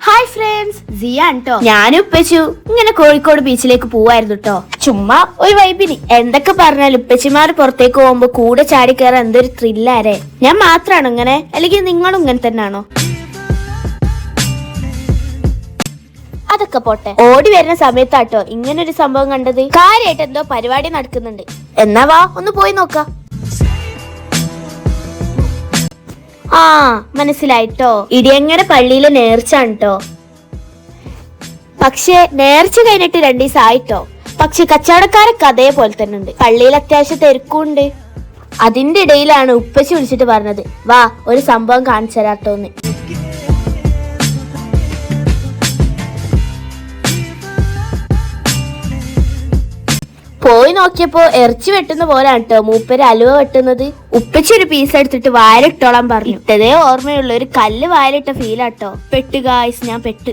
Hi friends സിയാൻ കേട്ടോ ഞാനും ഉപ്പച്ചു. ഇങ്ങനെ കോഴിക്കോട് ബീച്ചിലേക്ക് പോവായിരുന്നു കേട്ടോ ചുമ്മാ ഒരു വൈബിനി എന്തൊക്കെ പറഞ്ഞാലും ഉപ്പച്ചിമാർ പുറത്തേക്ക് പോകുമ്പോ കൂടെ ചാടി കയറാൻ എന്തൊരു ത്രില്ലാരേ ഞാൻ മാത്രാണോ ഇങ്ങനെ? അല്ലെങ്കിൽ നിങ്ങളും ഇങ്ങനെ തന്നെയാണോ അതൊക്കെ പോട്ടെ. ഓടി വരുന്ന സമയത്താട്ടോ ഇങ്ങനൊരു സംഭവം കണ്ടത്. കാര്യമായിട്ട് എന്തോ പരിപാടി നടക്കുന്നുണ്ട്. എന്നാ വാ ഒന്ന് പോയി നോക്കാം. ആ മനസ്സിലായിട്ടോ? ഇടിയങ്ങര പള്ളിയിലെ നേർച്ചാണ് ട്ടോ പക്ഷേ നേർച്ച കഴിഞ്ഞിട്ട് രണ്ടു ദിവസം ആയിട്ടോ പക്ഷെ കച്ചവടക്കാരൊക്കെ അതേപോലെ തന്നെ ഉണ്ട് പള്ളിയിൽ അത്യാവശ്യം തിരക്കുണ്ട് അതിന്റെ ഇടയിലാണ് ഉപ്പച്ചി വിളിച്ചിട്ട് പറഞ്ഞത് വാ ഒരു സംഭവം കാണിച്ചു തരാട്ടോന്ന് പോയി നോക്കിയപ്പോ ഇറച്ചി വെട്ടുന്ന പോലാണ് കേട്ടോ മൂപ്പര് അലുവ വെട്ടുന്നത്. ഉപ്പച്ചി ഒരു പീസ് എടുത്തിട്ട് വായലിട്ടോളാൻ പറഞ്ഞു. ഇട്ടതേ ഓർമ്മയുള്ള. ഒരു കല്ല് വായലിട്ട ഫീലാട്ടോ പെട്ട് ഗായ്സ് ഞാൻ പെട്ട്.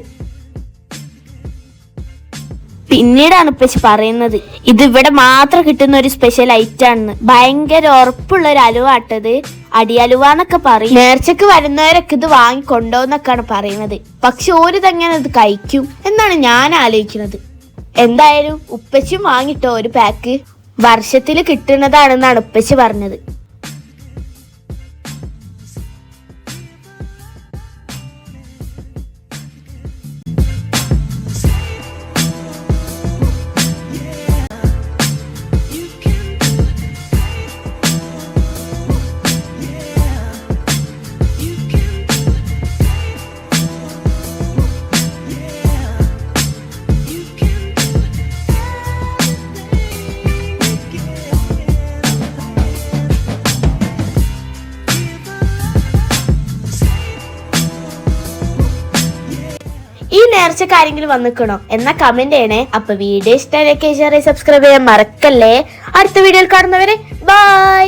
പിന്നീടാണ് ഉപ്പച്ചി പറയുന്നത്. ഇത് ഇവിടെ മാത്രം കിട്ടുന്ന ഒരു സ്പെഷ്യൽ ഐറ്റം ആണെന്ന്. ഭയങ്കര ഉറപ്പുള്ള ഒരു അലുവ ആട്ടത്. അടിയലുവ എന്നൊക്കെ പറയും. നേർച്ചക്ക് വരുന്നവരൊക്കെ ഇത് വാങ്ങി കൊണ്ടോന്നൊക്കെയാണ് പറയുന്നത്. പക്ഷെ ഒരു തങ്ങനെ ഇത് കഴിക്കും? എന്നാണ് ഞാൻ ആലോചിക്കുന്നത്. എന്തായാലും ഉപ്പച്ചും വാങ്ങിട്ടോ ഒരു പാക്ക് വർഷത്തിൽ കിട്ടുന്നതാണെന്നാണ് ഉപ്പച്ചി പറഞ്ഞത്. ഈ നേർച്ചക്ക് ആരെങ്കിലും വന്നിക്കണോ എന്ന കമന്റ് ചെയ്യണേ. അപ്പൊ വീഡിയോ ഇഷ്ടമായി സബ്സ്ക്രൈബ് ചെയ്യാൻ മറക്കല്ലേ. അടുത്ത വീഡിയോയിൽ കാണുന്നവരെ ബൈ